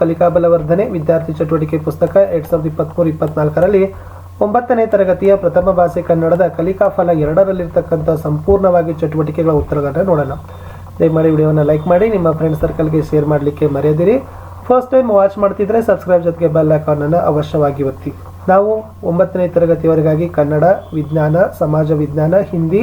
ಕಲಿಕಾ ಬಲವರ್ಧನೆ ವಿದ್ಯಾರ್ಥಿ ಚಟುವಟಿಕೆ ಪುಸ್ತಕ ಎರಡ್ ಸಾವಿರದ ಇಪ್ಪತ್ಮೂರು, ಇಪ್ಪತ್ನಾಲ್ಕರಲ್ಲಿ ಒಂಬತ್ತನೇ ತರಗತಿಯ ಪ್ರಥಮ ಭಾಷೆ ಕನ್ನಡದ ಕಲಿಕಾ ಫಲ ಎರಡರಲ್ಲಿರ್ತಕ್ಕಂಥ ಸಂಪೂರ್ಣವಾಗಿ ಚಟುವಟಿಕೆಗಳ ಉತ್ತರಗಳನ್ನು ನೋಡೋಣ. ದಯಮಾಡಿ ವಿಡಿಯೋವನ್ನು ಲೈಕ್ ಮಾಡಿ, ನಿಮ್ಮ ಫ್ರೆಂಡ್ ಸರ್ಕಲ್ಗೆ ಶೇರ್ ಮಾಡಲಿಕ್ಕೆ ಮರೆಯದಿರಿ. ಫಸ್ಟ್ ಟೈಮ್ ವಾಚ್ ಮಾಡ್ತಿದ್ರೆ ಸಬ್ಸ್ಕ್ರೈಬ್ ಜೊತೆಗೆ ಬೆಲ್ ಅನ್ನು ಅವಶ್ಯವಾಗಿ ಒತ್ತಿ. ನಾವು ಒಂಬತ್ತನೇ ತರಗತಿಯವರೆಗಾಗಿ ಕನ್ನಡ ವಿಜ್ಞಾನ, ಸಮಾಜ ವಿಜ್ಞಾನ, ಹಿಂದಿ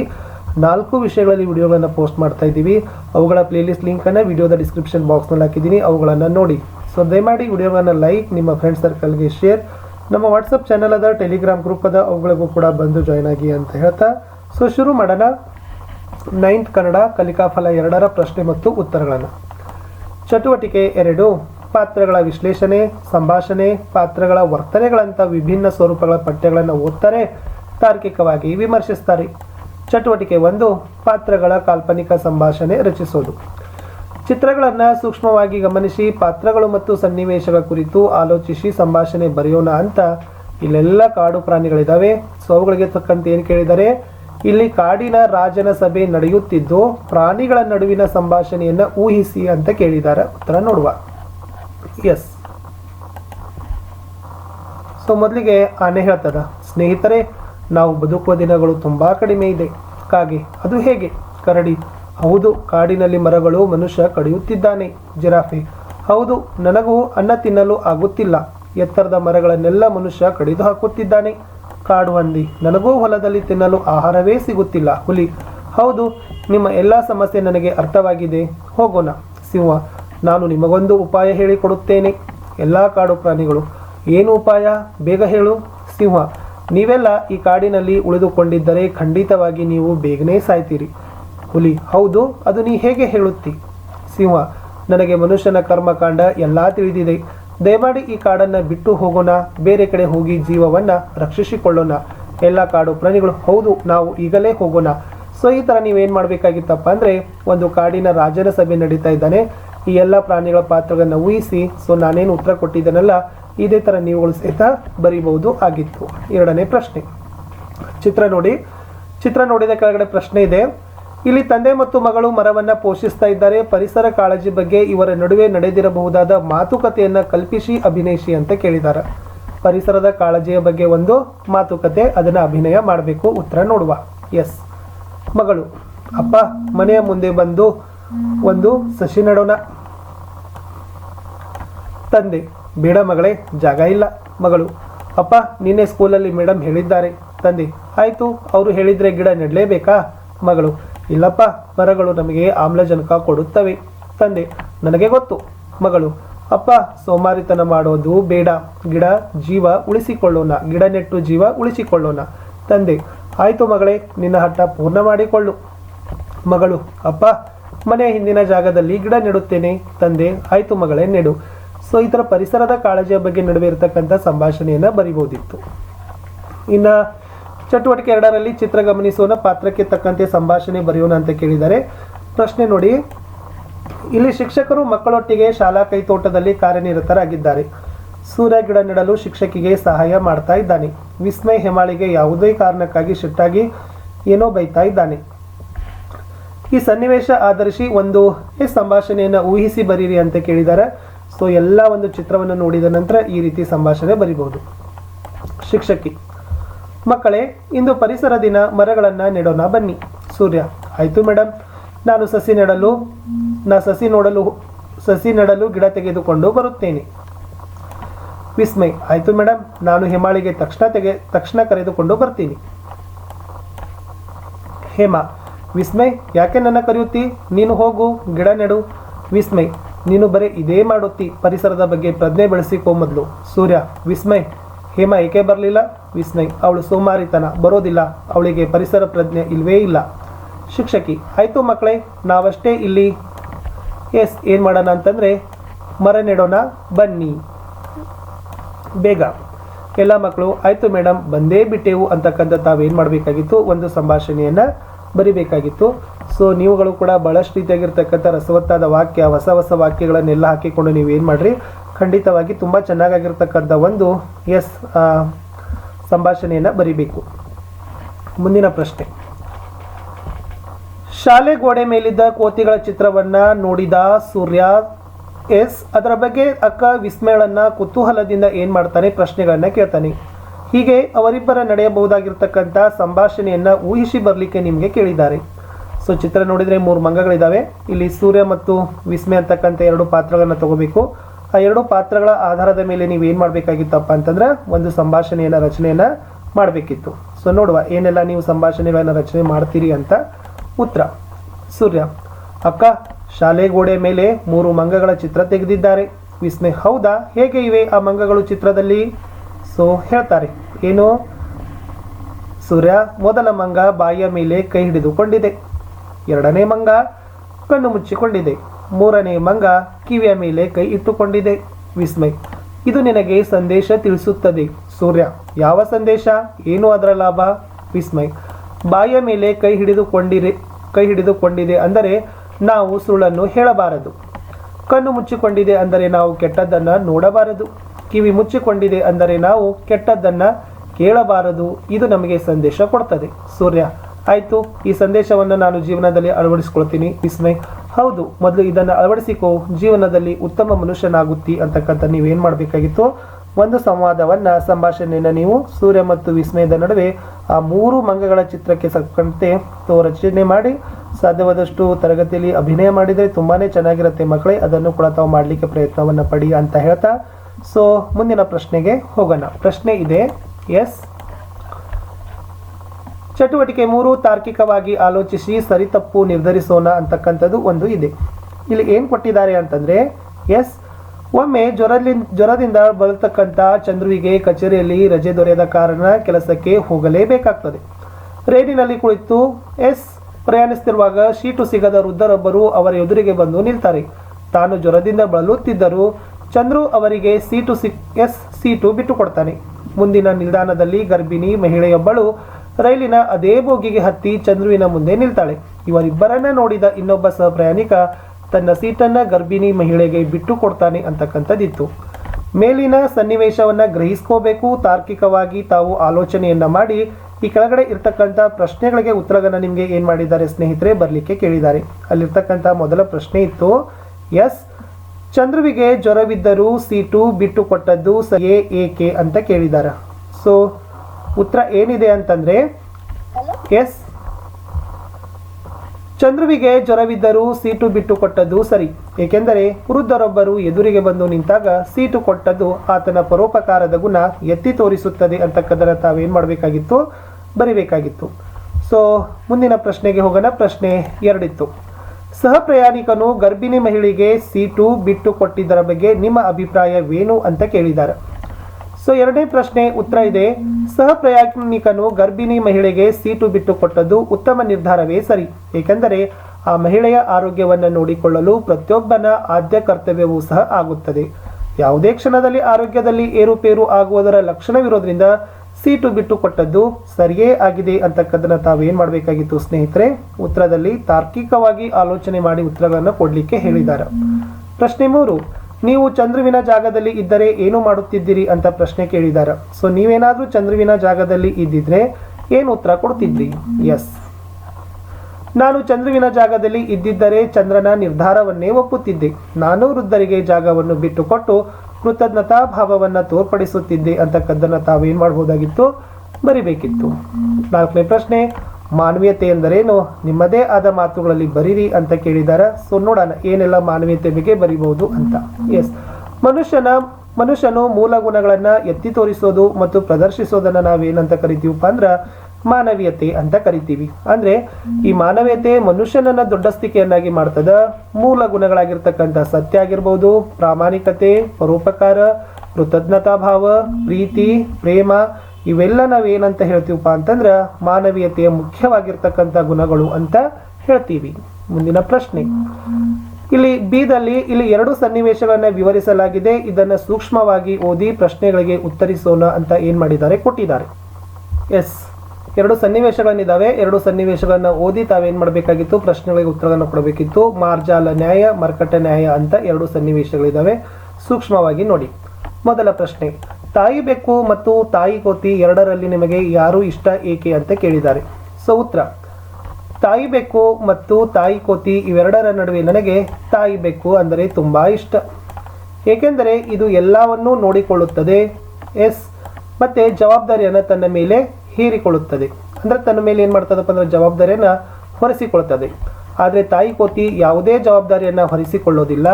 ನಾಲ್ಕು ವಿಷಯಗಳಲ್ಲಿ ವಿಡಿಯೋಗಳನ್ನು ಪೋಸ್ಟ್ ಮಾಡ್ತಾ ಇದ್ದೀವಿ. ಅವುಗಳ ಪ್ಲೇಲಿಸ್ಟ್ ಲಿಂಕನ್ನು ವಿಡಿಯೋದ ಡಿಸ್ಕ್ರಿಪ್ಷನ್ ಬಾಕ್ಸ್ನಲ್ಲಿ ಹಾಕಿದ್ದೀನಿ. ಅವುಗಳನ್ನು ನೋಡಿ. ಸೊ ದಯಮಾಡಿ ವಿಡಿಯೋಗಳನ್ನು ಲೈಕ್ ನಿಮ್ಮ ಫ್ರೆಂಡ್ ಸರ್ಕಲ್ಗೆ ಶೇರ್ ನಮ್ಮ ವಾಟ್ಸಪ್ ಚಾನಲ್ ಅದ ಟೆಲಿಗ್ರಾಮ್ ಗ್ರೂಪ್ ಅದ, ಅವುಗಳಿಗೂ ಕೂಡ ಬಂದು ಜಾಯ್ನ್ ಆಗಿ ಅಂತ ಹೇಳ್ತಾ. ಸೊ ಶುರು ಮಾಡೋಣ. ನೈನ್ತ್ ಕನ್ನಡ ಕಲಿಕಾಫಲ ಎರಡರ ಪ್ರಶ್ನೆ ಮತ್ತು ಉತ್ತರಗಳನ್ನು. ಚಟುವಟಿಕೆ ಎರಡು, ಪಾತ್ರಗಳ ವಿಶ್ಲೇಷಣೆ, ಸಂಭಾಷಣೆ, ಪಾತ್ರಗಳ ವರ್ತನೆಗಳಂಥ ವಿಭಿನ್ನ ಸ್ವರೂಪಗಳ ಪಠ್ಯಗಳನ್ನು ಓದ್ತಾರೆ. ತಾರ್ಕಿಕವಾಗಿ ವಿಮರ್ಶಿಸ್ತಾರೆ. ಚಟುವಟಿಕೆ ಒಂದು, ಪಾತ್ರಗಳ ಕಾಲ್ಪನಿಕ ಸಂಭಾಷಣೆ ರಚಿಸೋದು. ಚಿತ್ರಗಳನ್ನು ಸೂಕ್ಷ್ಮವಾಗಿ ಗಮನಿಸಿ, ಪಾತ್ರಗಳು ಮತ್ತು ಸನ್ನಿವೇಶಗಳ ಕುರಿತು ಆಲೋಚಿಸಿ, ಸಂಭಾಷಣೆ ಬರೆಯೋಣ ಅಂತ ಇಲ್ಲೆಲ್ಲ ಕಾಡು ಪ್ರಾಣಿಗಳಿದ್ದಾವೆ ಸೊ ಅವುಗಳಿಗೆ ತಕ್ಕಂತೆ ಏನು ಕೇಳಿದರೆ, ಇಲ್ಲಿ ಕಾಡಿನ ರಾಜನ ಸಭೆ ನಡೆಯುತ್ತಿದ್ದು, ಪ್ರಾಣಿಗಳ ನಡುವಿನ ಸಂಭಾಷಣೆಯನ್ನು ಊಹಿಸಿ ಅಂತ ಕೇಳಿದ್ದಾರೆ ಉತ್ತರ ನೋಡುವ. ಎಸ್ ಸೊ ಮೊದಲಿಗೆ ಆನೆ ಹೇಳ್ತದ. ಸ್ನೇಹಿತರೆ, ನಾವು ಬದುಕುವ ದಿನಗಳು ತುಂಬಾ ಕಡಿಮೆ ಇದೆ. ಕಾಗೆ, ಅದು ಹೇಗೆ? ಕರಡಿ ಹೌದು, ಕಾಡಿನಲ್ಲಿ ಮರಗಳು ಮನುಷ್ಯ ಕಡಿಯುತ್ತಿದ್ದಾನೆ, ಜಿರಾಫೆ. ಹೌದು, ನನಗೂ ಅನ್ನ ತಿನ್ನಲು ಆಗುತ್ತಿಲ್ಲ. ಎತ್ತರದ ಮರಗಳನ್ನೆಲ್ಲ ಮನುಷ್ಯ ಕಡಿದು ಹಾಕುತ್ತಿದ್ದಾನೆ ಕಾಡು ಹಂದಿ, ನನಗೂ ಹೊಲದಲ್ಲಿ ತಿನ್ನಲು ಆಹಾರವೇ ಸಿಗುತ್ತಿಲ್ಲ. ಹುಲಿ. ಹೌದು, ನಿಮ್ಮ ಎಲ್ಲ ಸಮಸ್ಯೆ ನನಗೆ ಅರ್ಥವಾಗಿದೆ. ಹೋಗೋಣ. ಸಿಂಹ. ನಾನು ನಿಮಗೊಂದು ಉಪಾಯ ಹೇಳಿಕೊಡುತ್ತೇನೆ. ಎಲ್ಲ ಕಾಡು ಪ್ರಾಣಿಗಳು. ಏನು ಉಪಾಯ? ಬೇಗ ಹೇಳು. ಸಿಂಹ. ನೀವೆಲ್ಲ ಈ ಕಾಡಿನಲ್ಲಿ ಉಳಿದುಕೊಂಡಿದ್ದರೆ ಖಂಡಿತವಾಗಿ ನೀವು ಬೇಗನೆ ಸಾಯ್ತೀರಿ. ಹುಲಿ. ಹೌದು, ಅದು ನೀ ಹೇಗೆ ಹೇಳುತ್ತಿ? ಸಿಂಹ, ನನಗೆ ಮನುಷ್ಯನ ಕರ್ಮಕಾಂಡ ಎಲ್ಲ ತಿಳಿದಿದೆ. ದಯಮಾಡಿ ಈ ಕಾಡನ್ನು ಬಿಟ್ಟು ಹೋಗೋಣ. ಬೇರೆ ಕಡೆ ಹೋಗಿ ಜೀವವನ್ನ ರಕ್ಷಿಸಿಕೊಳ್ಳೋಣ. ಎಲ್ಲ ಕಾಡು ಪ್ರಾಣಿಗಳು, ಹೌದು, ನಾವು ಈಗಲೇ ಹೋಗೋಣ. ಸೊ, ಈ ಥರ ನೀವೇನು ಮಾಡಬೇಕಾಗಿತ್ತಪ್ಪ ಅಂದರೆ, ಒಂದು ಕಾಡಿನ ರಾಜನ ಸಭೆ ನಡೀತಾ ಇದ್ದಾನೆ. ಈ ಎಲ್ಲ ಪ್ರಾಣಿಗಳ ಪಾತ್ರಗಳನ್ನು ಊಹಿಸಿ. ಸೊ, ನಾನೇನು ಉತ್ತರ ಕೊಟ್ಟಿದ್ದೇನಲ್ಲ, ಇದೇ ಥರ ನೀವುಗಳು ಸಹಿತ ಬರೀಬಹುದು ಆಗಿತ್ತು. ಎರಡನೇ ಪ್ರಶ್ನೆ. ಚಿತ್ರ ನೋಡಿ. ಚಿತ್ರ ನೋಡಿದ ಕೆಳಗಡೆ ಪ್ರಶ್ನೆ ಇದೆ. ಇಲ್ಲಿ ತಂದೆ ಮತ್ತು ಮಗಳು ಮರವನ್ನ ಪೋಷಿಸ್ತಾ ಇದ್ದಾರೆ. ಪರಿಸರ ಕಾಳಜಿ ಬಗ್ಗೆ ಇವರ ನಡುವೆ ನಡೆದಿರಬಹುದಾದ ಮಾತುಕತೆಯನ್ನ ಕಲ್ಪಿಸಿ ಅಭಿನಯಿಸಿ ಅಂತ ಕೇಳಿದ್ದಾರೆ ಪರಿಸರದ ಕಾಳಜಿಯ ಬಗ್ಗೆ ಒಂದು ಮಾತುಕತೆ, ಅದನ್ನ ಅಭಿನಯ ಮಾಡಬೇಕು ಉತ್ತರ ನೋಡುವ. ಎಸ್. ಮಗಳು, ಅಪ್ಪ, ಮನೆಯ ಮುಂದೆ ಬಂದು ಒಂದು ಸಸಿ ನೆಡೋಣ. ತಂದೆ, ಬೇಡ ಮಗಳೇ, ಜಾಗ ಇಲ್ಲ. ಮಗಳು, ಅಪ್ಪ, ನಿನ್ನೆ ಸ್ಕೂಲಲ್ಲಿ ಮೇಡಮ್ ಹೇಳಿದ್ದಾರೆ. ತಂದೆ, ಆಯ್ತು, ಅವರು ಹೇಳಿದ್ರೆ ಗಿಡ ನೆಡಲೇಬೇಕಾ? ಮಗಳು ಇಲ್ಲಪ್ಪ, ಮರಗಳು ನಮಗೆ ಆಮ್ಲಜನಕ ಕೊಡುತ್ತವೆ. ತಂದೆ, ನನಗೆ ಗೊತ್ತು. ಮಗಳು, ಅಪ್ಪ, ಸೋಮಾರಿತನ ಮಾಡೋದು ಬೇಡ. ಗಿಡ ಜೀವ ಉಳಿಸಿಕೊಳ್ಳೋಣ. ಗಿಡ ನೆಟ್ಟು ಜೀವ ಉಳಿಸಿಕೊಳ್ಳೋಣ. ತಂದೆ, ಆಯ್ತು ಮಗಳೇ, ನಿನ್ನ ಹಠ ಪೂರ್ಣ ಮಾಡಿಕೊಳ್ಳು. ಮಗಳು, ಅಪ್ಪ ಮನೆಯ ಹಿಂದಿನ ಜಾಗದಲ್ಲಿ ಗಿಡ ನೆಡುತ್ತೇನೆ. ತಂದೆ, ಆಯ್ತು ಮಗಳೇ, ನೆಡು. ಸೊ, ಈ ಪರಿಸರದ ಕಾಳಜಿಯ ಬಗ್ಗೆ ನಡುವೆ ಇರತಕ್ಕಂಥ ಸಂಭಾಷಣೆಯನ್ನು ಬರಿಬೋದಿತ್ತು. ಇನ್ನ ಚಟುವಟಿಕೆ ಎರಡರಲ್ಲಿ ಚಿತ್ರ ಗಮನಿಸೋಣ, ಪಾತ್ರಕ್ಕೆ ತಕ್ಕಂತೆ ಸಂಭಾಷಣೆ ಬರೆಯೋಣ ಅಂತ ಕೇಳಿದ್ದಾರೆ. ಪ್ರಶ್ನೆ ನೋಡಿ. ಇಲ್ಲಿ ಶಿಕ್ಷಕರು ಮಕ್ಕಳೊಟ್ಟಿಗೆ ಶಾಲಾ ಕೈತೋಟದಲ್ಲಿ ಕಾರ್ಯನಿರತರಾಗಿದ್ದಾರೆ. ಸೂರ್ಯ ಗಿಡ ನೆಡಲು ಶಿಕ್ಷಕಿಗೆ ಸಹಾಯ ಮಾಡ್ತಾ ಇದ್ದಾನೆ. ವಿಸ್ಮಯ ಹೆಮಾಳಿಗೆ ಯಾವುದೇ ಕಾರಣಕ್ಕಾಗಿ ಶಿಟ್ಟಾಗಿ ಏನೋ ಬೈತಾ ಇದ್ದಾನೆ. ಈ ಸನ್ನಿವೇಶ ಆಧರಿಸಿ ಒಂದು ಸಂಭಾಷಣೆಯನ್ನು ಊಹಿಸಿ ಬರೀರಿ ಅಂತ ಕೇಳಿದ್ದಾರೆ. ಸೊ, ಎಲ್ಲ ಒಂದು ಚಿತ್ರವನ್ನು ನೋಡಿದ ನಂತರ ಈ ರೀತಿ ಸಂಭಾಷಣೆ ಬರಿಬಹುದು. ಶಿಕ್ಷಕಿ. ಮಕ್ಕಳೇ, ಇಂದು ಪರಿಸರ ದಿನ, ಮರಗಳನ್ನು ನೆಡೋಣ ಬನ್ನಿ. ಸೂರ್ಯ, ಆಯಿತು ಮೇಡಮ್ ನಾನು ಸಸಿ ನೆಡಲು, ನಾ ಸಸಿ ನೋಡಲು, ಸಸಿ ನೆಡಲು ಗಿಡ ತೆಗೆದುಕೊಂಡು ಬರುತ್ತೇನೆ. ವಿಸ್ಮಯ್, ಆಯಿತು ಮೇಡಮ್ ನಾನು ಹೆಮಾಳಿಗೆ ತಕ್ಷಣ ತೆಗೆ, ತಕ್ಷಣ ಕರೆದುಕೊಂಡು ಬರ್ತೀನಿ. ಹೇಮಾ, ವಿಸ್ಮಯ್, ಯಾಕೆ ನನ್ನ ಕರೆಯುತ್ತಿ? ನೀನು ಹೋಗು, ಗಿಡ ನೆಡು. ವಿಸ್ಮಯ್, ನೀನು ಬರೀ ಇದೇ ಮಾಡುತ್ತಿ. ಪರಿಸರದ ಬಗ್ಗೆ ಪ್ರಜ್ಞೆ ಬೆಳೆಸಿಕೋ ಮೊದಲು. ಸೂರ್ಯ, ವಿಸ್ಮಯ್. ಹೇಮಾ ಏಕೆ ಬರಲಿಲ್ಲ? ವಿಸ್ಮಯ್, ಅವಳು ಸೋಮಾರಿತನ, ಬರೋದಿಲ್ಲ. ಅವಳಿಗೆ ಪರಿಸರ ಪ್ರಜ್ಞೆ ಇಲ್ವೇ ಇಲ್ಲ. ಶಿಕ್ಷಕಿ, ಆಯಿತು ಮಕ್ಕಳೇ, ನಾವಷ್ಟೇ ಇಲ್ಲಿ. ಎಸ್, ಏನು ಮಾಡೋಣ ಅಂತಂದರೆ, ಮರ ನೆಡೋಣ, ಬನ್ನಿ. ಬೇಗ. ಎಲ್ಲ ಮಕ್ಕಳು, ಆಯಿತು ಮೇಡಮ್ ಬಂದೇ ಬಿಟ್ಟೆವು. ಅಂತಕ್ಕಂಥ ತಾವೇನು ಮಾಡಬೇಕಾಗಿತ್ತು? ಒಂದು ಸಂಭಾಷಣೆಯನ್ನು ಬರಿಬೇಕಾಗಿತ್ತು. ಸೊ ನೀವುಗಳು ಕೂಡ ಭಾಳಷ್ಟು ರೀತಿಯಾಗಿರ್ತಕ್ಕಂಥ ರಸವತ್ತಾದ ವಾಕ್ಯ, ಹೊಸ ಹೊಸ ವಾಕ್ಯಗಳನ್ನೆಲ್ಲ ಹಾಕಿಕೊಂಡು ನೀವು ಏನು ಮಾಡಿರಿ? ಖಂಡಿತವಾಗಿ ತುಂಬ ಚೆನ್ನಾಗಿರ್ತಕ್ಕಂಥ ಒಂದು ಎಸ್ ಸಂಭಾಷಣೆಯನ್ನು ಬರೀಬೇಕು. ಮುಂದಿನ ಪ್ರಶ್ನೆ. ಶಾಲೆ ಗೋಡೆ ಮೇಲಿದ್ದ ಕೋತಿಗಳ ಚಿತ್ರವನ್ನ ನೋಡಿದ ಸೂರ್ಯ ಎಸ್ ಅದರ ಬಗ್ಗೆ ಅಕ್ಕ ವಿಸ್ಮಯಗಳನ್ನು ಕುತೂಹಲದಿಂದ ಏನು ಮಾಡ್ತಾನೆ ಪ್ರಶ್ನೆಗಳನ್ನು ಕೇಳ್ತಾನೆ. ಹೀಗೆ ಅವರಿಬ್ಬರ ನಡೆಯಬಹುದಾಗಿರ್ತಕ್ಕಂಥ ಸಂಭಾಷಣೆಯನ್ನು ಊಹಿಸಿ ಬರಲಿಕ್ಕೆ ನಿಮಗೆ ಕೇಳಿದ್ದಾರೆ. ಸೊ ಚಿತ್ರ ನೋಡಿದ್ರೆ ಮೂರು ಮಂಗಗಳಿದ್ದಾವೆ ಇಲ್ಲಿ ಸೂರ್ಯ ಮತ್ತು ವಿಸ್ಮಯ ಅಂತಕ್ಕಂಥ ಎರಡು ಪಾತ್ರಗಳನ್ನ ತಗೋಬೇಕು. ಆ ಎರಡು ಪಾತ್ರಗಳ ಆಧಾರದ ಮೇಲೆ ನೀವು ಏನು ಮಾಡಬೇಕಾಗಿತ್ತಪ್ಪ ಅಂತಂದ್ರೆ ಒಂದು ಸಂಭಾಷಣೆಯನ್ನ, ರಚನೆಯನ್ನ ಮಾಡಬೇಕಿತ್ತು. ಸೊ ನೋಡುವ ಏನೆಲ್ಲ ನೀವು ಸಂಭಾಷಣೆಗಳನ್ನು, ರಚನೆ ಮಾಡ್ತೀರಿ ಅಂತ ಉತ್ತರ. ಸೂರ್ಯ, ಅಕ್ಕ, ಶಾಲೆ ಗೋಡೆ ಮೇಲೆ ಮೂರು ಮಂಗಗಳ ಚಿತ್ರ ತೆಗೆದಿದ್ದಾರೆ. ವಿಸ್ಮೆ ಹೌದಾ? ಹೇಗೆ ಇವೆ ಆ ಮಂಗಗಳು ಚಿತ್ರದಲ್ಲಿ? ಸೊ ಹೇಳ್ತಾರೆ. ಏನು? ಸೂರ್ಯ, ಮೊದಲ ಮಂಗ ಬಾಯಿಯ ಮೇಲೆ ಕೈ ಹಿಡಿದುಕೊಂಡಿದೆ. ಎರಡನೇ ಮಂಗ ಕಣ್ಣು ಮುಚ್ಚಿಕೊಂಡಿದೆ. ಮೂರನೇ ಮಂಗ ಕಿವಿಯ ಮೇಲೆ ಕೈ ಇಟ್ಟುಕೊಂಡಿದೆ. ವಿಸ್ಮಯ್, ಇದು ನಿನಗೆ ಸಂದೇಶ ತಿಳಿಸುತ್ತದೆ. ಸೂರ್ಯ, ಯಾವ ಸಂದೇಶ? ಏನು ಅದರ ಲಾಭ? ವಿಸ್ಮಯ್, ಬಾಯಿಯ ಮೇಲೆ ಕೈ ಹಿಡಿದುಕೊಂಡಿರಿ ಕೈ ಹಿಡಿದುಕೊಂಡಿದೆ ಅಂದರೆ ನಾವು ಸುಳ್ಳನ್ನು ಹೇಳಬಾರದು. ಕಣ್ಣು ಮುಚ್ಚಿಕೊಂಡಿದೆ ಅಂದರೆ ನಾವು ಕೆಟ್ಟದ್ದನ್ನು ನೋಡಬಾರದು. ಕಿವಿ ಮುಚ್ಚಿಕೊಂಡಿದೆ ಅಂದರೆ ನಾವು ಕೆಟ್ಟದ್ದನ್ನು ಕೇಳಬಾರದು. ಇದು ನಮಗೆ ಸಂದೇಶ ಕೊಡ್ತದೆ. ಸೂರ್ಯ, ಆಯಿತು, ಈ ಸಂದೇಶವನ್ನು ನಾನು ಜೀವನದಲ್ಲಿ ಅಳವಡಿಸ್ಕೊಳ್ತೀನಿ. ವಿಸ್ಮಯ್ ಹೌದು, ಮೊದಲು ಇದನ್ನು ಅಳವಡಿಸಿಕೋ, ಜೀವನದಲ್ಲಿ ಉತ್ತಮ ಮನುಷ್ಯನಾಗುತ್ತಿ ಅಂತಕ್ಕಂಥ ನೀವೇನು ಮಾಡಬೇಕಾಗಿತ್ತು? ಒಂದು ಸಂವಾದವನ್ನ, ಸಂಭಾಷಣೆಯನ್ನು ನೀವು ಸೂರ್ಯ ಮತ್ತು ವಿಸ್ಮಯದ ನಡುವೆ ಆ ಮೂರು ಮಂಗಗಳ ಚಿತ್ರಕ್ಕೆ ಸಕ್ಕಂತೆ ತೋ ರಚನೆ ಮಾಡಿ, ಸಾಧ್ಯವಾದಷ್ಟು ತರಗತಿಯಲ್ಲಿ ಅಭಿನಯ ಮಾಡಿದರೆ ತುಂಬಾನೇ ಚೆನ್ನಾಗಿರುತ್ತೆ ಮಕ್ಕಳೇ, ಅದನ್ನು ಕೂಡ ತಾವು ಮಾಡಲಿಕ್ಕೆ ಪ್ರಯತ್ನವನ್ನ ಪಡಿ ಅಂತ ಹೇಳ್ತಾ. ಸೊ ಮುಂದಿನ ಪ್ರಶ್ನೆಗೆ ಹೋಗೋಣ. ಪ್ರಶ್ನೆ ಇದೆ, ಎಸ್ ಚಟುವಟಿಕೆ ಮೂರು ತಾರ್ಕಿಕವಾಗಿ ಆಲೋಚಿಸಿ ಸರಿ ತಪ್ಪು ನಿರ್ಧರಿಸೋಣ ಅಂತಕ್ಕಂಥದ್ದು ಒಂದು ಇದೆ. ಇಲ್ಲಿ ಏನು ಕೊಟ್ಟಿದ್ದಾರೆ ಅಂತಂದರೆ, ಎಸ್, ಒಮ್ಮೆ ಜ್ವರದಿಂದ ಜ್ವರದಿಂದ ಬರತಕ್ಕಂಥ ಚಂದ್ರುವಿಗೆ ಕಚೇರಿಯಲ್ಲಿ ರಜೆ ದೊರೆಯದ ಕಾರಣ ಕೆಲಸಕ್ಕೆ ಹೋಗಲೇಬೇಕಾಗ್ತದೆ. ರೈಲಿನಲ್ಲಿ ಕುಳಿತು, ಎಸ್, ಪ್ರಯಾಣಿಸುತ್ತಿರುವಾಗ ಸೀಟು ಸಿಗದ ವೃದ್ಧರೊಬ್ಬರು ಅವರ ಎದುರಿಗೆ ಬಂದು ನಿಲ್ತಾರೆ. ತಾನು ಜ್ವರದಿಂದ ಬಳಲುತ್ತಿದ್ದರೂ ಚಂದ್ರು ಅವರಿಗೆ ಸೀಟು ಸಿಕ್, ಎಸ್, ಸೀಟು ಬಿಟ್ಟುಕೊಡ್ತಾನೆ. ಮುಂದಿನ ನಿಲ್ದಾಣದಲ್ಲಿ ಗರ್ಭಿಣಿ ಮಹಿಳೆಯೊಬ್ಬಳು ರೈಲಿನ ಅದೇ ಬೋಗಿಗೆ ಹತ್ತಿ ಚಂದ್ರುವಿನ ಮುಂದೆ ನಿಲ್ತಾಳೆ. ಇವರಿಬ್ಬರನ್ನ ನೋಡಿದ ಇನ್ನೊಬ್ಬ ಸಹ ಪ್ರಯಾಣಿಕ ತನ್ನ ಸೀಟನ್ನು ಗರ್ಭಿಣಿ ಮಹಿಳೆಗೆ ಬಿಟ್ಟು ಕೊಡ್ತಾನೆ ಅಂತಕ್ಕಂಥದ್ದಿತ್ತು. ಮೇಲಿನ ಸನ್ನಿವೇಶವನ್ನ ಗ್ರಹಿಸ್ಕೋಬೇಕು, ತಾರ್ಕಿಕವಾಗಿ ತಾವು ಆಲೋಚನೆಯನ್ನ ಮಾಡಿ, ಈ ಕೆಳಗಡೆ ಇರ್ತಕ್ಕಂಥ ಪ್ರಶ್ನೆಗಳಿಗೆ ಉತ್ತರಗಳನ್ನು ನಿಮಗೆ ಏನು ಮಾಡಿದ್ದಾರೆ ಸ್ನೇಹಿತರೆ ಬರಲಿಕ್ಕೆ ಕೇಳಿದ್ದಾರೆ. ಅಲ್ಲಿರ್ತಕ್ಕಂಥ ಮೊದಲ ಪ್ರಶ್ನೆ ಇತ್ತು, ಎಸ್, ಚಂದ್ರುವಿಗೆ ಜ್ವರವಿದ್ದರೂ ಸೀಟು ಬಿಟ್ಟು ಕೊಟ್ಟದ್ದು ಎ ಏಕೆ ಅಂತ ಕೇಳಿದ್ದಾರೆ ಸೊ ಉತ್ತರ ಏನಿದೆ ಅಂತಂದ್ರೆ ಎಸ್. ಚಂದ್ರುವಿಗೆ ಜ್ವರವಿದ್ದರೂ ಸೀಟು ಬಿಟ್ಟು ಕೊಟ್ಟದ್ದು ಸರಿ. ಏಕೆಂದರೆ ವೃದ್ಧರೊಬ್ಬರು ಎದುರಿಗೆ ಬಂದು ನಿಂತಾಗ ಸೀಟು ಕೊಟ್ಟದ್ದು ಆತನ ಪರೋಪಕಾರದ ಗುಣ ಎತ್ತಿ ತೋರಿಸುತ್ತದೆ ಅಂತಕ್ಕದರ ತಾವೇನ್ ಮಾಡಬೇಕಾಗಿತ್ತು? ಬರಿಬೇಕಾಗಿತ್ತು. ಸೊ ಮುಂದಿನ ಪ್ರಶ್ನೆಗೆ ಹೋಗೋಣ. ಪ್ರಶ್ನೆ ಎರಡಿತ್ತು. ಸಹ ಪ್ರಯಾಣಿಕನು ಗರ್ಭಿಣಿ ಮಹಿಳೆಗೆ ಸೀಟು ಬಿಟ್ಟು ಕೊಟ್ಟಿದ್ದರ ಬಗ್ಗೆ ನಿಮ್ಮ ಅಭಿಪ್ರಾಯವೇನು ಅಂತ ಕೇಳಿದ್ದಾರೆ. ಸೊ ಎರಡನೇ ಪ್ರಶ್ನೆ ಉತ್ತರ ಇದೆ. ಸಹ ಪ್ರಯಾಣಿಕನು ಗರ್ಭಿಣಿ ಮಹಿಳೆಗೆ ಸೀಟು ಬಿಟ್ಟು ಕೊಟ್ಟದ್ದು ಉತ್ತಮ ನಿರ್ಧಾರವೇ ಸರಿ. ಏಕೆಂದರೆ ಆ ಮಹಿಳೆಯ ಆರೋಗ್ಯವನ್ನು ನೋಡಿಕೊಳ್ಳಲು ಪ್ರತಿಯೊಬ್ಬನ ಆದ್ಯ ಕರ್ತವ್ಯವೂ ಸಹ ಆಗುತ್ತದೆ. ಯಾವುದೇ ಕ್ಷಣದಲ್ಲಿ ಆರೋಗ್ಯದಲ್ಲಿ ಏರುಪೇರು ಆಗುವುದರ ಲಕ್ಷಣವಿರೋದ್ರಿಂದ ಸೀಟು ಬಿಟ್ಟು ಕೊಟ್ಟದ್ದು ಸರಿಯೇ ಆಗಿದೆ ಅಂತಕ್ಕದನ್ನ ತಾವೇನ್ ಮಾಡಬೇಕಾಗಿತ್ತು ಸ್ನೇಹಿತರೆ? ಉತ್ತರದಲ್ಲಿ ತಾರ್ಕಿಕವಾಗಿ ಆಲೋಚನೆ ಮಾಡಿ ಉತ್ತರಗಳನ್ನು ಕೊಡಲಿಕ್ಕೆ ಹೇಳಿದ್ದಾರೆ. ಪ್ರಶ್ನೆ ಮೂರು. ನೀವು ಚಂದ್ರುವಿನ ಜಾಗದಲ್ಲಿ ಇದ್ದರೆ ಏನು ಮಾಡುತ್ತಿದ್ದೀರಿ ಅಂತ ಪ್ರಶ್ನೆ ಕೇಳಿದ್ದಾರೆ ಸೊ ನೀವೇನಾದ್ರೂ ಚಂದ್ರುವಿನ ಜಾಗದಲ್ಲಿ ಇದ್ದಿದ್ರೆ ಏನು ಉತ್ತರ ಕೊಡ್ತಿದ್ರಿ ಎಸ್ ನಾನು ಚಂದ್ರುವಿನ ಜಾಗದಲ್ಲಿ ಇದ್ದಿದ್ದರೆ ಚಂದ್ರನ ನಿರ್ಧಾರವನ್ನೇ ಒಪ್ಪುತ್ತಿದ್ದೆ. ನಾನು ವೃದ್ಧರಿಗೆ ಜಾಗವನ್ನು ಬಿಟ್ಟುಕೊಟ್ಟು ಕೃತಜ್ಞತಾ ಭಾವವನ್ನು ತೋರ್ಪಡಿಸುತ್ತಿದ್ದೆ ಅಂತಕ್ಕದ್ದನ್ನು ತಾವೇನ್ ಮಾಡಬಹುದಾಗಿತ್ತು ಬರಿಬೇಕಿತ್ತು. ನಾಲ್ಕನೇ ಪ್ರಶ್ನೆ ಮಾನವೀಯತೆ ಎಂದರೇನು? ನಿಮ್ಮದೇ ಆದ ಮಾತುಗಳಲ್ಲಿ ಬರೀರಿ ಅಂತ ಕೇಳಿದಾರ. ಸೊ ನೋಡೋಣ, ಏನೆಲ್ಲ ಮಾನವೀಯತೆ ಬಗ್ಗೆ ಬರಿಬಹುದು ಅಂತ. ಎಸ್ ಮನುಷ್ಯನ, ಮನುಷ್ಯನು ಮೂಲ ಗುಣಗಳನ್ನ ಎತ್ತಿ ತೋರಿಸೋದು ಮತ್ತು ಪ್ರದರ್ಶಿಸೋದನ್ನ ನಾವೇನಂತ ಕರಿತೀವಪ್ಪ ಅಂದ್ರೆ ಮಾನವೀಯತೆ ಅಂತ ಕರಿತೀವಿ. ಅಂದ್ರೆ ಈ ಮಾನವೀಯತೆ ಮನುಷ್ಯನನ್ನ ದೊಡ್ಡಸ್ತಿಕೆಯನ್ನಾಗಿ ಮಾಡ್ತದ. ಮೂಲ ಗುಣಗಳಾಗಿರ್ತಕ್ಕಂಥ ಸತ್ಯ ಆಗಿರ್ಬೋದು, ಪ್ರಾಮಾಣಿಕತೆ, ಪರೋಪಕಾರ ಕೃತಜ್ಞತಾ ಭಾವ ಪ್ರೀತಿ, ಪ್ರೇಮ ಇವೆಲ್ಲ ನಾವು ಏನಂತ ಹೇಳ್ತೀವಪ್ಪ ಅಂತಂದ್ರೆ ಮಾನವೀಯತೆಯ ಮುಖ್ಯವಾಗಿರ್ತಕ್ಕಂಥ ಗುಣಗಳು ಅಂತ ಹೇಳ್ತೀವಿ. ಮುಂದಿನ ಪ್ರಶ್ನೆ. ಇಲ್ಲಿ ಬಿದಲ್ಲಿ ಇಲ್ಲಿ ಎರಡು ಸನ್ನಿವೇಶಗಳನ್ನು ವಿವರಿಸಲಾಗಿದೆ. ಇದನ್ನು ಸೂಕ್ಷ್ಮವಾಗಿ ಓದಿ ಪ್ರಶ್ನೆಗಳಿಗೆ ಉತ್ತರಿಸೋಣ ಅಂತ ಏನು ಮಾಡಿದ್ದಾರೆ? ಕೊಟ್ಟಿದ್ದಾರೆ. ಎಸ್. ಎರಡು ಸನ್ನಿವೇಶಗಳನ್ನಿದ್ದಾವೆ ಎರಡು ಸನ್ನಿವೇಶಗಳನ್ನು ಓದಿ ತಾವೇನ್ ಮಾಡಬೇಕಾಗಿತ್ತು? ಪ್ರಶ್ನೆಗಳಿಗೆ ಉತ್ತರಗಳನ್ನು ಕೊಡಬೇಕಿತ್ತು. ಮಾರ್ಜಾಲ ನ್ಯಾಯ ಮರ್ಕಟ ನ್ಯಾಯ ಅಂತ ಎರಡು ಸನ್ನಿವೇಶಗಳಿದ್ದಾವೆ ಸೂಕ್ಷ್ಮವಾಗಿ ನೋಡಿ. ಮೊದಲ ಪ್ರಶ್ನೆ. ತಾಯಿ ಬೆಕ್ಕು ಮತ್ತು ತಾಯಿ ಕೋತಿ ಎರಡರಲ್ಲಿ ನಿಮಗೆ ಯಾರು ಇಷ್ಟ ಏಕೆ ಅಂತ ಕೇಳಿದ್ದಾರೆ. ಸೊ ಉತ್ತರ ತಾಯಿ ಬೆಕ್ಕು ಮತ್ತು ತಾಯಿ ಕೋತಿ ಇವೆರಡರ ನಡುವೆ ನನಗೆ ತಾಯಿ ಬೆಕ್ಕು ಅಂದರೆ ತುಂಬ ಇಷ್ಟ. ಏಕೆಂದರೆ ಇದು ಎಲ್ಲವನ್ನೂ ನೋಡಿಕೊಳ್ಳುತ್ತದೆ. ಎಸ್, ಮತ್ತೆ ಜವಾಬ್ದಾರಿಯನ್ನು ತನ್ನ ಮೇಲೆ ಹೀರಿಕೊಳ್ಳುತ್ತದೆ. ಅಂದರೆ ತನ್ನ ಮೇಲೆ ಏನು ಮಾಡ್ತದಪ್ಪ ಅಂದರೆ ಜವಾಬ್ದಾರಿಯನ್ನು ಹೊರಿಸಿಕೊಳ್ತದೆ. ಆದರೆ ತಾಯಿ ಕೋತಿ ಯಾವುದೇ ಜವಾಬ್ದಾರಿಯನ್ನು ಹೊರಿಸಿಕೊಳ್ಳೋದಿಲ್ಲ.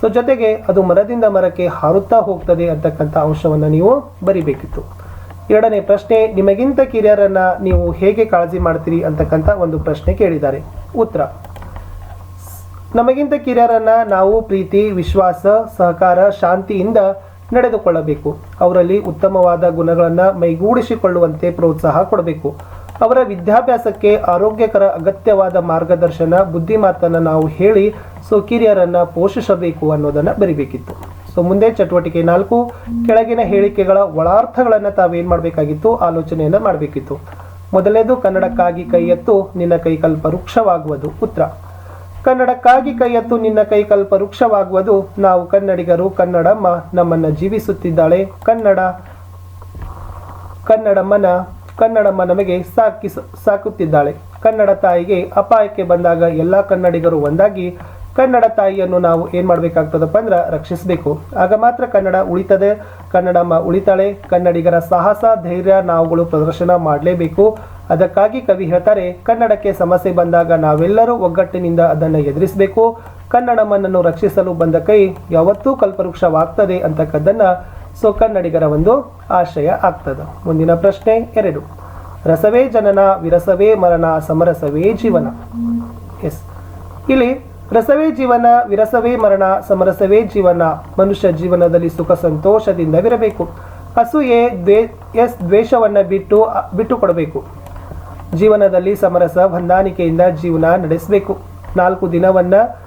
ಸೊ ಜೊತೆಗೆ ಅದು ಮರದಿಂದ ಮರಕ್ಕೆ ಹಾರುತ್ತಾ ಹೋಗ್ತದೆ ಅಂತಕ್ಕಂಥ ಅಂಶವನ್ನು ನೀವು ಬರಿಬೇಕಿತ್ತು. ಎರಡನೇ ಪ್ರಶ್ನೆ, ನಿಮಗಿಂತ ಕಿರಿಯರನ್ನು ನೀವು ಹೇಗೆ ಕಾಳಜಿ ಮಾಡ್ತೀರಿ ಅಂತಕ್ಕಂಥ ಒಂದು ಪ್ರಶ್ನೆ ಕೇಳಿದ್ದಾರೆ. ಉತ್ತರ, ನಮಗಿಂತ ಕಿರಿಯರನ್ನು ನಾವು ಪ್ರೀತಿ, ವಿಶ್ವಾಸ, ಸಹಕಾರ, ಶಾಂತಿಯಿಂದ ನಡೆದುಕೊಳ್ಳಬೇಕು. ಅವರಲ್ಲಿ ಉತ್ತಮವಾದ ಗುಣಗಳನ್ನು ಮೈಗೂಡಿಸಿಕೊಳ್ಳುವಂತೆ ಪ್ರೋತ್ಸಾಹ ಕೊಡಬೇಕು. ಅವರ ವಿದ್ಯಾಭ್ಯಾಸಕ್ಕೆ ಆರೋಗ್ಯಕರ ಅಗತ್ಯವಾದ ಮಾರ್ಗದರ್ಶನ ಬುದ್ಧಿಮಾತನ್ನು ನಾವು ಹೇಳಿ ಸೊ ಕಿರಿಯರನ್ನ ಪೋಷಿಸಬೇಕು ಅನ್ನೋದನ್ನು ಬರಿಬೇಕಿತ್ತು. ಸೊ ಮುಂದೆ ಚಟುವಟಿಕೆ ನಾಲ್ಕು, ಕೆಳಗಿನ ಹೇಳಿಕೆಗಳ ಒಳಾರ್ಥಗಳನ್ನು ತಾವೇನು ಮಾಡಬೇಕಾಗಿತ್ತು? ಆಲೋಚನೆಯನ್ನು ಮಾಡಬೇಕಿತ್ತು. ಮೊದಲನೇದು ಕನ್ನಡಕ್ಕಾಗಿ ಕೈ ಎತ್ತು, ನಿನ್ನ ಕೈಕಲ್ಪ ವೃಕ್ಷವಾಗುವುದು ಉತ್ತರ. ಕನ್ನಡಕ್ಕಾಗಿ ಕೈ ಎತ್ತು, ನಿನ್ನ ಕೈಕಲ್ಪ ವೃಕ್ಷವಾಗುವುದು, ನಾವು ಕನ್ನಡಿಗರು, ಕನ್ನಡಮ್ಮ ನಮ್ಮನ್ನ ಜೀವಿಸುತ್ತಿದ್ದಾಳೆ. ಕನ್ನಡ, ಕನ್ನಡಮ್ಮನ ಕನ್ನಡಮ್ಮ ನಮಗೆ ಸಾಕಿ ಸಾಕುತ್ತಿದ್ದಾಳೆ. ಕನ್ನಡ ತಾಯಿಗೆ ಅಪಾಯಕ್ಕೆ ಬಂದಾಗ ಎಲ್ಲ ಕನ್ನಡಿಗರು ಒಂದಾಗಿ, ಕನ್ನಡ ತಾಯಿಯನ್ನು ನಾವು ಏನು ಮಾಡಬೇಕಾಗ್ತದಪ್ಪ ಅಂದ್ರೆ ರಕ್ಷಿಸಬೇಕು. ಆಗ ಮಾತ್ರ ಕನ್ನಡ ಉಳಿತದೆ, ಕನ್ನಡಮ್ಮ ಉಳಿತಾಳೆ, ಕನ್ನಡಿಗರ ಸಾಹಸ, ಧೈರ್ಯ ನಾವುಗಳು ಪ್ರದರ್ಶನ ಮಾಡಲೇಬೇಕು. ಅದಕ್ಕಾಗಿ ಕವಿ ಹೇಳ್ತಾರೆ, ಕನ್ನಡಕ್ಕೆ ಸಮಸ್ಯೆ ಬಂದಾಗ ನಾವೆಲ್ಲರೂ ಒಗ್ಗಟ್ಟಿನಿಂದ ಅದನ್ನು ಎದುರಿಸಬೇಕು. ಕನ್ನಡಮ್ಮನನ್ನು ರಕ್ಷಿಸಲು ಬಂದ ಕೈ ಯಾವತ್ತೂ ಕಲ್ಪವೃಕ್ಷವಾಗ್ತದೆ ಅಂತಕ್ಕದ್ದನ್ನು ಸೊ ಕನ್ನಡಿಗರ ಒಂದು ಆಶಯ ಆಗ್ತದೆ. ಮುಂದಿನ ಪ್ರಶ್ನೆ ಎರಡು. ರಸವೇ ಜನನ, ವಿರಸವೇ ಮರಣ, ಸಮರಸವೇ ಜೀವನ. ಎಸ್. ಇಲ್ಲಿ ರಸವೇ ಜೀವನ, ವಿರಸವೇ ಮರಣ, ಸಮರಸವೇ ಜೀವನ. ಮನುಷ್ಯ ಜೀವನದಲ್ಲಿ ಸುಖ ಸಂತೋಷದಿಂದವಿರಬೇಕು. ಅಸೂಯೆ ದ್ವೇ, ಎಸ್, ದ್ವೇಷವನ್ನು ಬಿಟ್ಟು ಬಿಟ್ಟು ಕೊಡಬೇಕು ಜೀವನದಲ್ಲಿ ಸಮರಸ, ಹೊಂದಾಣಿಕೆಯಿಂದ ಜೀವನ ನಡೆಸಬೇಕು. ನಾಲ್ಕು ದಿನವನ್ನು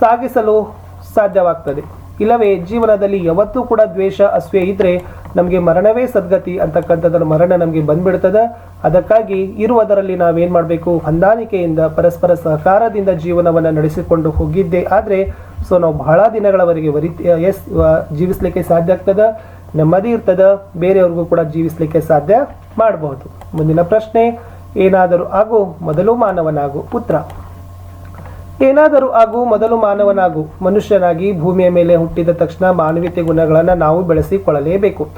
ಸಾಗಿಸಲು ಸಾಧ್ಯವಾಗ್ತದೆ. ಇಲ್ಲವೇ ಜೀವನದಲ್ಲಿ ಯಾವತ್ತೂ ಕೂಡ ದ್ವೇಷ, ಅಸೂಯೆ ಇದ್ರೆ ನಮಗೆ ಮರಣವೇ ಸದ್ಗತಿ ಅಂತಕ್ಕಂಥದ್ದನ್ನು ಮರಣ ನಮಗೆ ಬಂದ್ಬಿಡ್ತದೆ. ಅದಕ್ಕಾಗಿ ಇರುವುದರಲ್ಲಿ ನಾವೇನು ಮಾಡಬೇಕು? ಹೊಂದಾಣಿಕೆಯಿಂದ, ಪರಸ್ಪರ ಸಹಕಾರದಿಂದ ಜೀವನವನ್ನು ನಡೆಸಿಕೊಂಡು ಹೋಗಿದ್ದೆ. ಆದರೆ, ಸೊ ನಾವು ಬಹಳ ದಿನಗಳವರೆಗೆ ವರಿ ಎಸ್ ಜೀವಿಸಲಿಕ್ಕೆ ಸಾಧ್ಯ ಆಗ್ತದೆ? ನೆಮ್ಮದಿ ಇರ್ತದೆ? ಬೇರೆಯವ್ರಿಗೂ ಕೂಡ ಜೀವಿಸಲಿಕ್ಕೆ ಸಾಧ್ಯ ಮಾಡಬಹುದು ಮುಂದಿನ ಪ್ರಶ್ನೆ, ಏನಾದರೂ ಆಗು, ಮೊದಲು ಮಾನವನಾಗು ಉತ್ತರ ಏನಾದರೂ ಆಗು, ಮೊದಲು ಮಾನವನಾಗು. ಮನುಷ್ಯನಾಗಿ ಭೂಮಿಯ ಮೇಲೆ ಹುಟ್ಟಿದ ತಕ್ಷಣ ಮಾನವೀಯತೆ ಗುಣಗಳನ್ನು ನಾವು ಬೆಳೆಸಿಕೊಳ್ಳಲೇಬೇಕು.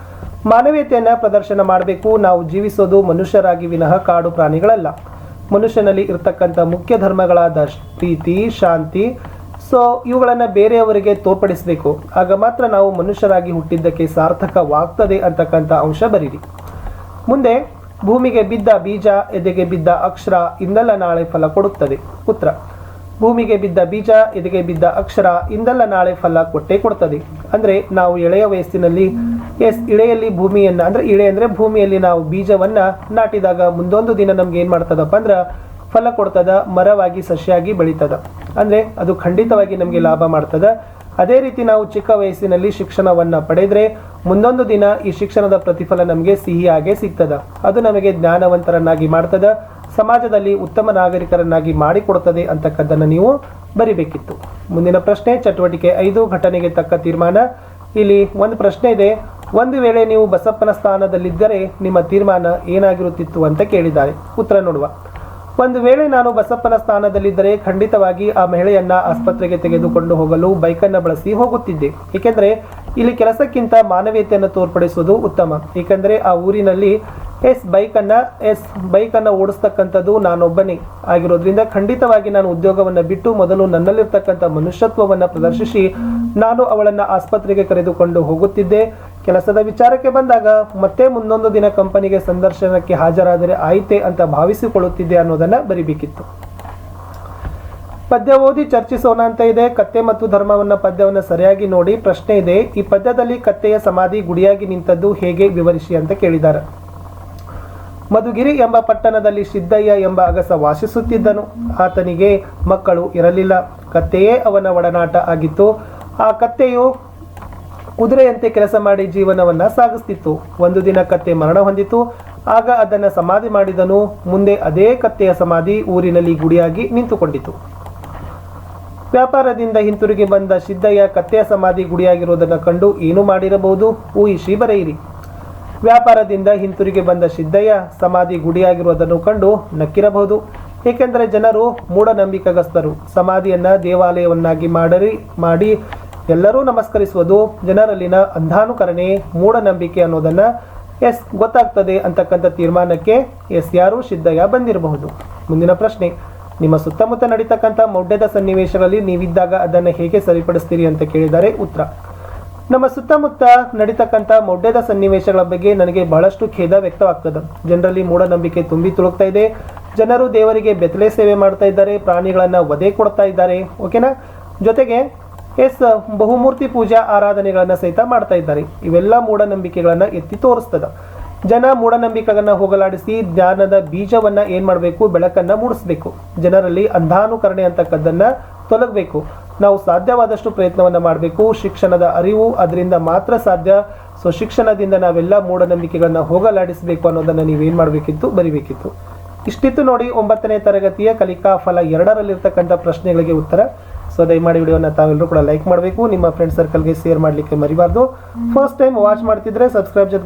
ಮಾನವೀಯತೆಯನ್ನು ಪ್ರದರ್ಶನ ಮಾಡಬೇಕು. ನಾವು ಜೀವಿಸೋದು ಮನುಷ್ಯರಾಗಿ ವಿನಃ ಕಾಡು ಪ್ರಾಣಿಗಳಲ್ಲ. ಮನುಷ್ಯನಲ್ಲಿ ಇರತಕ್ಕಂಥ ಮುಖ್ಯ ಧರ್ಮಗಳಾದ ಪ್ರೀತಿ, ಶಾಂತಿ, ಸೊ, ಇವುಗಳನ್ನು ಬೇರೆಯವರಿಗೆ ತೋರ್ಪಡಿಸಬೇಕು. ಆಗ ಮಾತ್ರ ನಾವು ಮನುಷ್ಯರಾಗಿ ಹುಟ್ಟಿದ್ದಕ್ಕೆ ಸಾರ್ಥಕವಾಗ್ತದೆ ಅಂತಕ್ಕಂಥ ಅಂಶ ಬರೀರಿ. ಮುಂದೆ, ಭೂಮಿಗೆ ಬಿದ್ದ ಬೀಜ, ಎದೆಗೆ ಬಿದ್ದ ಅಕ್ಷರ, ಇಂದಲ್ಲ ನಾಳೆ ಫಲ ಕೊಡುತ್ತದೆ. ಉತ್ತರ. ಭೂಮಿಗೆ ಬಿದ್ದ ಬೀಜ, ಎದೆಗೆ ಬಿದ್ದ ಅಕ್ಷರ ಇಂದಲ್ಲ ನಾಳೆ ಫಲ ಕೊಟ್ಟೇ ಕೊಡ್ತದೆ. ಅಂದ್ರೆ ನಾವು ಎಳೆಯ ವಯಸ್ಸಿನಲ್ಲಿ, ಎಸ್ ಇಳೆಯಲ್ಲಿ ಭೂಮಿಯನ್ನ, ಅಂದ್ರೆ ಇಳೆ ಅಂದ್ರೆ ಭೂಮಿಯಲ್ಲಿ ನಾವು ಬೀಜವನ್ನ ನಾಟಿದಾಗ ಮುಂದೊಂದು ದಿನ ನಮ್ಗೆ ಏನು ಮಾಡ್ತದಪ್ಪ ಅಂದ್ರೆ ಫಲ ಕೊಡ್ತದ, ಮರವಾಗಿ, ಸಸ್ಯಾಗಿ ಬೆಳೀತದ. ಅಂದ್ರೆ ಅದು ಖಂಡಿತವಾಗಿ ನಮಗೆ ಲಾಭ ಮಾಡ್ತದ. ಅದೇ ರೀತಿ ನಾವು ಚಿಕ್ಕ ವಯಸ್ಸಿನಲ್ಲಿ ಶಿಕ್ಷಣವನ್ನ ಪಡೆದರೆ ಮುಂದೊಂದು ದಿನ ಈ ಶಿಕ್ಷಣದ ಪ್ರತಿಫಲ ನಮಗೆ ಸಿಹಿಯಾಗೆ ಸಿಗ್ತದ. ಅದು ನಮಗೆ ಜ್ಞಾನವಂತರನ್ನಾಗಿ ಮಾಡ್ತದ. ಸಮಾಜದಲ್ಲಿ ಉತ್ತಮ ನಾಗರಿಕರನ್ನಾಗಿ ಮಾಡಿಕೊಡುತ್ತದೆ ಅಂತಕ್ಕದ್ದನ್ನು ನೀವು ಬರಿಬೇಕಿತ್ತು. ಮುಂದಿನ ಪ್ರಶ್ನೆ, ಚಟುವಟಿಕೆ ಐದು ಘಟನೆಗೆ ತಕ್ಕ ತೀರ್ಮಾನ? ಇಲ್ಲಿ ಒಂದು ಪ್ರಶ್ನೆ ಇದೆ. ಒಂದು ವೇಳೆ ನೀವು ಬಸಪ್ಪನ ಸ್ಥಾನದಲ್ಲಿದ್ದರೆ ನಿಮ್ಮ ತೀರ್ಮಾನ ಏನಾಗಿರುತ್ತಿತ್ತು ಅಂತ ಕೇಳಿದ್ದಾರೆ. ಉತ್ತರ ನೋಡುವ. ಒಂದು ವೇಳೆ ನಾನು ಬಸಪ್ಪನ ಸ್ಥಾನದಲ್ಲಿದ್ದರೆ ಖಂಡಿತವಾಗಿ ಆ ಮಹಿಳೆಯನ್ನ ಆಸ್ಪತ್ರೆಗೆ ತೆಗೆದುಕೊಂಡು ಹೋಗಲು ಬೈಕನ್ನು ಬಳಸಿ ಹೋಗುತ್ತಿದ್ದೆ. ಏಕೆಂದರೆ ಇಲ್ಲಿ ಕೆಲಸಕ್ಕಿಂತ ಮಾನವೀಯತೆಯನ್ನು ತೋರ್ಪಡಿಸುವುದು ಉತ್ತಮ. ಏಕೆಂದರೆ ಆ ಊರಿನಲ್ಲಿ ಎಸ್ ಬೈಕನ್ನು ಎಸ್ ಬೈಕನ್ನು ಓಡಿಸ್ತಕ್ಕಂಥದ್ದು ನಾನೊಬ್ಬನೇ ಆಗಿರೋದ್ರಿಂದ ಖಂಡಿತವಾಗಿ ನಾನು ಉದ್ಯೋಗವನ್ನು ಬಿಟ್ಟು ಮೊದಲು ನನ್ನಲ್ಲಿರ್ತಕ್ಕಂಥ ಮನುಷ್ಯತ್ವವನ್ನು ಪ್ರದರ್ಶಿಸಿ ನಾನು ಅವಳನ್ನು ಆಸ್ಪತ್ರೆಗೆ ಕರೆದುಕೊಂಡು ಹೋಗುತ್ತಿದ್ದೆ. ಕೆಲಸದ ವಿಚಾರಕ್ಕೆ ಬಂದಾಗ, ಮತ್ತೆ ಮುಂದೊಂದು ದಿನ ಕಂಪನಿಗೆ ಸಂದರ್ಶನಕ್ಕೆ ಹಾಜರಾದರೆ ಆಯ್ತೆ ಅಂತ ಭಾವಿಸಿಕೊಳ್ಳುತ್ತಿದ್ದೆ ಅನ್ನೋದನ್ನ ಬರಿಬೇಕಿತ್ತು. ಪದ್ಯ ಓದಿ ಚರ್ಚಿಸೋಣ ಅಂತ ಇದೆ. ಕತ್ತೆ ಮತ್ತು ಧರ್ಮವನ್ನ ಪದ್ಯವನ್ನು ಸರಿಯಾಗಿ ನೋಡಿ ಪ್ರಶ್ನೆ ಇದೆ. ಈ ಪದ್ಯದಲ್ಲಿ ಕತ್ತೆಯ ಸಮಾಧಿ ಗುಡಿಯಾಗಿ ನಿಂತದ್ದು ಹೇಗೆ ವಿವರಿಸಿ ಅಂತ ಕೇಳಿದ್ದಾರೆ. ಮಧುಗಿರಿ ಎಂಬ ಪಟ್ಟಣದಲ್ಲಿ ಸಿದ್ದಯ್ಯ ಎಂಬ ಅಗಸ ವಾಸಿಸುತ್ತಿದ್ದನು. ಆತನಿಗೆ ಮಕ್ಕಳು ಇರಲಿಲ್ಲ. ಕತ್ತೆಯೇ ಅವನ ಒಡನಾಟ ಆಗಿತ್ತು. ಆ ಕತ್ತೆಯು ಕುದುರೆಯಂತೆ ಕೆಲಸ ಮಾಡಿ ಜೀವನವನ್ನ ಸಾಗಿಸ್ತಿತ್ತು. ಒಂದು ದಿನ ಕತ್ತೆ ಮರಣ ಹೊಂದಿತು. ಆಗ ಅದನ್ನು ಸಮಾಧಿ ಮಾಡಿದನು. ಮುಂದೆ ಅದೇ ಕತ್ತೆಯ ಸಮಾಧಿ ಊರಿನಲ್ಲಿ ಗುಡಿಯಾಗಿ ನಿಂತುಕೊಂಡಿತು. ವ್ಯಾಪಾರದಿಂದ ಹಿಂತಿರುಗಿ ಬಂದ ಸಿದ್ದಯ್ಯ ಕತ್ತೆಯ ಸಮಾಧಿ ಗುಡಿಯಾಗಿರುವುದನ್ನು ಕಂಡು ಏನು ಮಾಡಿರಬಹುದು? ಊಹಿಸಿ ಬರೆಯಿರಿ. ವ್ಯಾಪಾರದಿಂದ ಹಿಂತಿರುಗಿ ಬಂದ ಸಿದ್ದಯ್ಯ ಸಮಾಧಿ ಗುಡಿಯಾಗಿರುವುದನ್ನು ಕಂಡು ನಕ್ಕಿರಬಹುದು. ಏಕೆಂದರೆ ಜನರು ಮೂಢನಂಬಿಕೆಗಸ್ತರು ಸಮಾಧಿಯನ್ನು ದೇವಾಲಯವನ್ನಾಗಿ ಮಾಡರಿ, ಮಾಡಿ ಎಲ್ಲರೂ ನಮಸ್ಕರಿಸುವುದು ಜನರಲ್ಲಿನ ಅಂಧಾನುಕರಣೆ, ಮೂಢನಂಬಿಕೆ ಅನ್ನೋದನ್ನ ಎಸ್ ಗೊತ್ತಾಗ್ತದೆ ಅಂತಕ್ಕಂಥ ತೀರ್ಮಾನಕ್ಕೆ ಎಸ್ ಯಾರು ಸಿದ್ಧಯ್ಯ ಬಂದಿರಬಹುದು. ಮುಂದಿನ ಪ್ರಶ್ನೆ, ನಿಮ್ಮ ಸುತ್ತಮುತ್ತ ನಡೀತಕ್ಕಂಥ ಮೌಢ್ಯದ ಸನ್ನಿವೇಶಗಳಲ್ಲಿ ನೀವಿದ್ದಾಗ ಅದನ್ನು ಹೇಗೆ ಸರಿಪಡಿಸ್ತೀರಿ ಅಂತ ಕೇಳಿದ್ದಾರೆ ಉತ್ತರ, ನಮ್ಮ ಸುತ್ತಮುತ್ತ ನಡೀತಕ್ಕಂಥ ಮೌಢ್ಯದ ಸನ್ನಿವೇಶಗಳ ಬಗ್ಗೆ ನನಗೆ ಬಹಳಷ್ಟು ಖೇದ ವ್ಯಕ್ತವಾಗ್ತದೆ. ಜನರಲ್ಲಿ ಮೂಢನಂಬಿಕೆ ತುಂಬಿ ತುಳುಕ್ತಾ ಇದೆ. ಜನರು ದೇವರಿಗೆ ಬೆತ್ತಲೆ ಸೇವೆ ಮಾಡ್ತಾ ಇದ್ದಾರೆ, ಪ್ರಾಣಿಗಳನ್ನು ಒದೆ ಕೊಡ್ತಾ ಇದ್ದಾರೆ. ಓಕೆನಾ? ಜೊತೆಗೆ ಎಸ್ ಬಹುಮೂರ್ತಿ ಪೂಜಾ ಆರಾಧನೆಗಳನ್ನು ಸಹಿತ ಮಾಡ್ತಾ ಇದ್ದಾರೆ. ಇವೆಲ್ಲ ಮೂಢನಂಬಿಕೆಗಳನ್ನು ಎತ್ತಿ ತೋರಿಸ್ತದ. ಜನ ಮೂಢನಂಬಿಕೆಗಳನ್ನು ಹೋಗಲಾಡಿಸಿ ಜ್ಞಾನದ ಬೀಜವನ್ನ ಏನು ಮಾಡಬೇಕು, ಬೆಳಕನ್ನ ಮೂಡಿಸ್ಬೇಕು. ಜನರಲ್ಲಿ ಅಂಧಾನುಕರಣೆ ಅಂತಕ್ಕದ್ದನ್ನು ತೊಲಗಬೇಕು. ನಾವು ಸಾಧ್ಯವಾದಷ್ಟು ಪ್ರಯತ್ನವನ್ನ ಮಾಡಬೇಕು. ಶಿಕ್ಷಣದ ಅರಿವು ಅದರಿಂದ ಮಾತ್ರ ಸಾಧ್ಯ. ಸೊ ಶಿಕ್ಷಣದಿಂದ ನಾವೆಲ್ಲ ಮೂಢನಂಬಿಕೆಗಳನ್ನು ಹೋಗಲಾಡಿಸಬೇಕು ಅನ್ನೋದನ್ನ ನೀವೇನು ಮಾಡಬೇಕಿತ್ತು? ಬರಿಬೇಕಿತ್ತು. ಇಷ್ಟಿತ್ತು ನೋಡಿ ಒಂಬತ್ತನೇ ತರಗತಿಯ ಕಲಿಕಾ ಫಲ ಎರಡರಲ್ಲಿರ್ತಕ್ಕಂಥ ಪ್ರಶ್ನೆಗಳಿಗೆ ಉತ್ತರ. ಸೊ ದಯಮಾಡಿ ವಿಡಿಯೋನ ತಾವೆಲ್ಲರೂ ಕೂಡ ಲೈಕ್ ಮಾಡಬೇಕು. ನಿಮ್ಮ ಫ್ರೆಂಡ್ ಸರ್ಕಲ್ಗೆ ಶೇರ್ ಮಾಡಲಿಕ್ಕೆ ಮರಿಬಾರ್ದು. ಫಸ್ಟ್ ಟೈಮ್ ವಾಚ್ ಮಾಡ್ತಿದ್ರೆ ಸಬ್ಸ್ಕ್ರೈಬ್ ಜೊತೆಗೆ